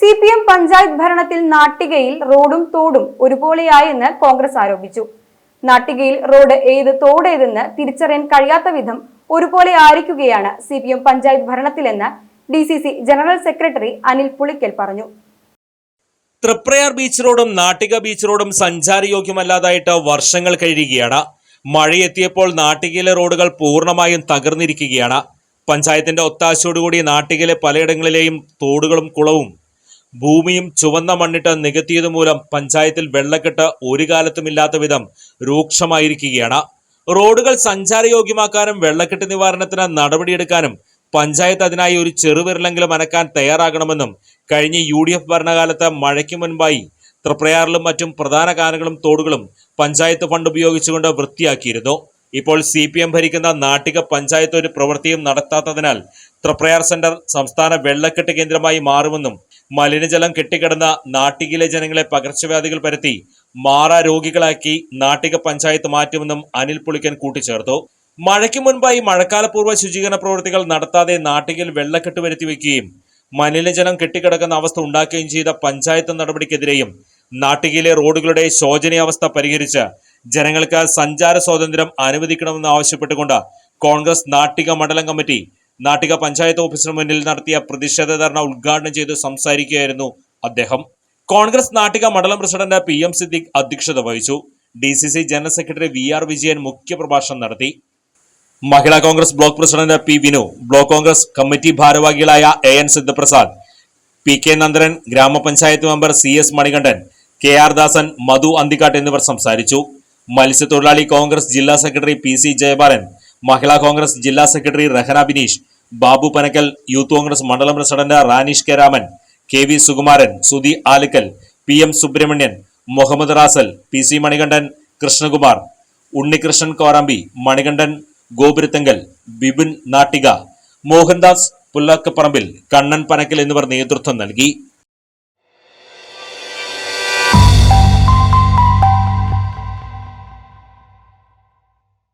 C P M panchayat ഭരണത്തിൽ നാട്ടികയിൽ റോഡും തോടും ഒരുപോലെയായെന്ന് കോൺഗ്രസ് ആരോപിച്ചു. നാട്ടികയിൽ റോഡ് ഏത് തോടേതെന്ന് തിരിച്ചറിയാൻ കഴിയാത്ത വിധം ഒരുപോലെ ആയിരിക്കുകയാണ് C P M panchayat ഭരണത്തിലെന്ന് D C C general secretary Anil Pulikkal പറഞ്ഞു. തൃപ്രയാർ ബീച്ച് റോഡും നാട്ടിക ബീച്ച് റോഡും സഞ്ചാരയോഗ്യമല്ലാതായിട്ട് വർഷങ്ങൾ കഴിയുകയാണ്. മഴയെത്തിയപ്പോൾ നാട്ടികയിലെ റോഡുകൾ പൂർണമായും തകർന്നിരിക്കുകയാണ്. പഞ്ചായത്തിന്റെ ഒത്താശയോടുകൂടി നാട്ടികയിലെ പലയിടങ്ങളിലെയും തോടുകളും കുളവും ഭൂമിയും ചുവന്ന മണ്ണിട്ട് നികത്തിയത് മൂലം പഞ്ചായത്തിൽ വെള്ളക്കെട്ട് ഒരു കാലത്തുമില്ലാത്ത വിധം രൂക്ഷമായിരിക്കുകയാണ്. റോഡുകൾ സഞ്ചാരയോഗ്യമാക്കാനും വെള്ളക്കെട്ട് നിവാരണത്തിന് നടപടിയെടുക്കാനും പഞ്ചായത്ത് അതിനായി ഒരു ചെറുവിരലെങ്കിലും അനക്കാൻ തയ്യാറാകണമെന്നും കഴിഞ്ഞ യു ഡി എഫ് ഭരണകാലത്ത് മഴയ്ക്ക് മുൻപായി തൃപ്രയാറിലും മറ്റും പ്രധാന കാനകളും തോടുകളും പഞ്ചായത്ത് ഫണ്ട് ഉപയോഗിച്ചുകൊണ്ട് വൃത്തിയാക്കിയിരുന്നു. ഇപ്പോൾ സി പി എം ഭരിക്കുന്ന നാട്ടിക പഞ്ചായത്ത് ഒരു പ്രവൃത്തിയും നടത്താത്തതിനാൽ തൃപ്രയാർ സെന്റർ സംസ്ഥാന വെള്ളക്കെട്ട് കേന്ദ്രമായി മാറുമെന്നും മലിനജലം കെട്ടിക്കിടന്ന നാട്ടികിലെ ജനങ്ങളെ പകർച്ചവ്യാധികൾ പരത്തി മാറാ രോഗികളാക്കി നാട്ടിക പഞ്ചായത്ത് മാറ്റുമെന്നും അനിൽ പുളിക്കൻ കൂട്ടിച്ചേർത്തു. മഴയ്ക്ക് മുൻപായി മഴക്കാലപൂർവ ശുചീകരണ പ്രവൃത്തികൾ നടത്താതെ നാട്ടികിൽ വെള്ളക്കെട്ട് വരുത്തി വയ്ക്കുകയും മലിനജലം കെട്ടിക്കിടക്കുന്ന അവസ്ഥ ഉണ്ടാക്കുകയും ചെയ്ത പഞ്ചായത്ത് നടപടിക്കെതിരെയും നാട്ടികയിലെ റോഡുകളുടെ ശോചനീയാവസ്ഥ പരിഹരിച്ച് ജനങ്ങൾക്ക് സഞ്ചാര സ്വാതന്ത്ര്യം അനുവദിക്കണമെന്ന് ആവശ്യപ്പെട്ടുകൊണ്ട് കോൺഗ്രസ് നാട്ടിക മണ്ഡലം കമ്മിറ്റി നാട്ടിക പഞ്ചായത്ത് ഓഫീസിന് മുന്നിൽ നടത്തിയ പ്രതിഷേധ ധർണ ഉദ്ഘാടനം ചെയ്ത് സംസാരിക്കുകയായിരുന്നു അദ്ദേഹം. കോൺഗ്രസ് നാട്ടിക മണ്ഡലം പ്രസിഡന്റ് പി എം സിദ്ദിഖ് അധ്യക്ഷത വഹിച്ചു. D C C general secretary V R Vijayan മുഖ്യപ്രഭാഷണം നടത്തി. Mahila Congress block president P Vinu block Congress committee ഭാരവാഹികളായ A N Sidhaprasad P K Nandanan ഗ്രാമപഞ്ചായത്ത് member C S Manikandan K R Dasan Madhu Anthikkad എന്നിവർ സംസാരിച്ചു. മത്സ്യത്തൊഴിലാളി കോൺഗ്രസ് ജില്ലാ secretary P C Jayabalan Mahila Congress ജില്ലാ secretary Rahana Bineesh Babu Panakkal youth Congress മണ്ഡലം president Ranish K Raman K V Sukumaran Sudhi Alikkal P M Subramanian Muhammad Rasal P C Manikandan Krishnakumar Unnikrishnan Korambi Manikandan Gopurathenkal Bipin Nattika Mohandas Pullakkaparambil Kannan Panakkal എന്നിവർ നേതൃത്വം നൽകി.